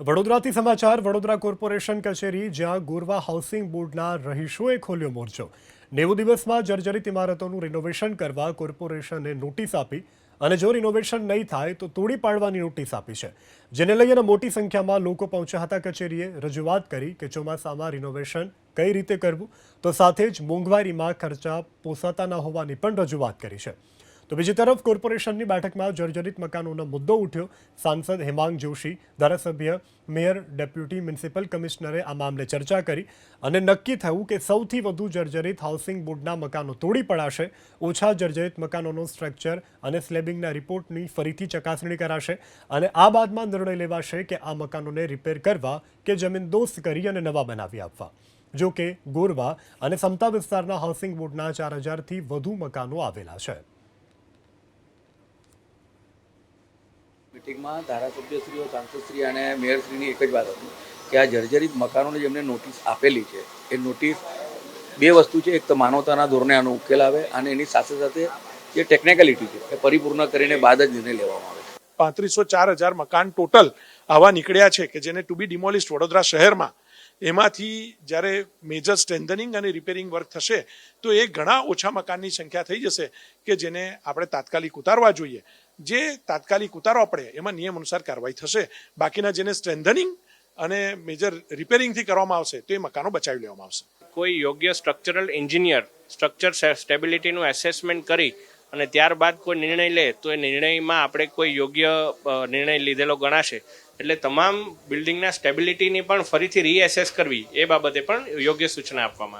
વડોદરાથી સમાચાર, વડોદરા કોર્પોરેશન કચેરી, જ્યાં ગોરવા હાઉસિંગ બોર્ડના રહીશોએ ખોલ્યો મોરચો. નેવું દિવસમાં જર્જરિત ઇમારતોનું રિનોવેશન કરવા કોર્પોરેશને નોટિસ આપી અને જો રિનોવેશન નહીં થાય તો તોડી પાડવાની નોટિસ આપી છે. જેને લઈને મોટી સંખ્યામાં લોકો પહોંચ્યા હતા કચેરીએ રજૂઆત કરી કે ચોમાસામાં રિનોવેશન કઈ રીતે કરવું? તો સાથે જ મોંઘવારીમાં ખર્ચા પોસાતા ન હોવાની પણ રજૂઆત કરી છે. તો બીજી તરફ કોર્પોરેશનની બેઠકમાં જર્જરિત મકાનોનો મુદ્દો ઉઠ્યો. સાંસદ હેમાંગ જોશી, ધારાસભ્ય, મેયર, ડેપ્યુટી મ્યુનિસિપલ કમિશનરે આ મામલે ચર્ચા કરી અને નક્કી થયું કે સૌથી વધુ જર્જરિત હાઉસિંગ બોર્ડના મકાનો તોડી પડાશે, ઓછા જર્જરિત મકાનોનું સ્ટ્રક્ચર અને સ્લેબિંગના રિપોર્ટની ફરીથી ચકાસણી કરાશે અને આ બાદમાં નિર્ણય લેવાશે કે આ મકાનોને રિપેર કરવા કે જમીન દોસ્ત કરી અને નવા બનાવી આપવા. જો કે ગોરવા અને સમતા વિસ્તારના હાઉસિંગ બોર્ડના ચાર હજારથી વધુ મકાનો આવેલા છે. મિટિંગમાં ધારાસભ્યશ્રીઓ, સાંસદશ્રી અને મેયરશ્રીની એક જ વાત હતી કે આ જર્જરિત મકાનોને જેમને નોટિસ આપેલી છે, એ નોટિસ બે વસ્તુ છે. એક તો માનવતાના ધોરણે આનો ઉકેલ આવે અને એની સાથે સાથે જે ટેકનિકલિટી છે, એ પરિપૂર્ણ કરીને બાદ જ નિર્ણય લેવામાં આવે પાંત્રીસો ચાર હજાર મકાન ટોટલ આવા નીકળ્યા છે કે જેને ટુ બી ડિમોલિસ્ટ વડોદરા શહેરમાં. એમાંથી જ્યારે મેજર સ્ટ્રેન્થનિંગ અને રિપેરિંગ વર્ક થશે, તો એ ઘણા ઓછા મકાનની સંખ્યા થઈ જશે કે જેને આપણે તાત્કાલિક ઉતારવા જોઈએ. જે તાત્કાલિક ઉતારવા પડે, એમાં નિયમ અનુસાર કાર્યવાહી થશે બાકીના જેને સ્ટ્રેન્થનિંગ અને મેજર રિપેરિંગથી કરવામાં આવશે, તો એ મકાનો બચાવી લેવામાં આવશે કોઈ યોગ્ય સ્ટ્રક્ચરલ એન્જિનિયર સ્ટ્રક્ચર સ્ટેબિલિટીનું એસેસમેન્ટ કરી અને ત્યારબાદ કોઈ નિર્ણય લે, તો એ નિર્ણયમાં આપણે કોઈ યોગ્ય નિર્ણય લીધેલો ગણાશે એટલે તમામ બિલ્ડિંગના સ્ટેબિલિટીની પણ ફરીથી રીએસેસ કરવી, એ બાબતે પણ યોગ્ય સૂચના આપવામાં.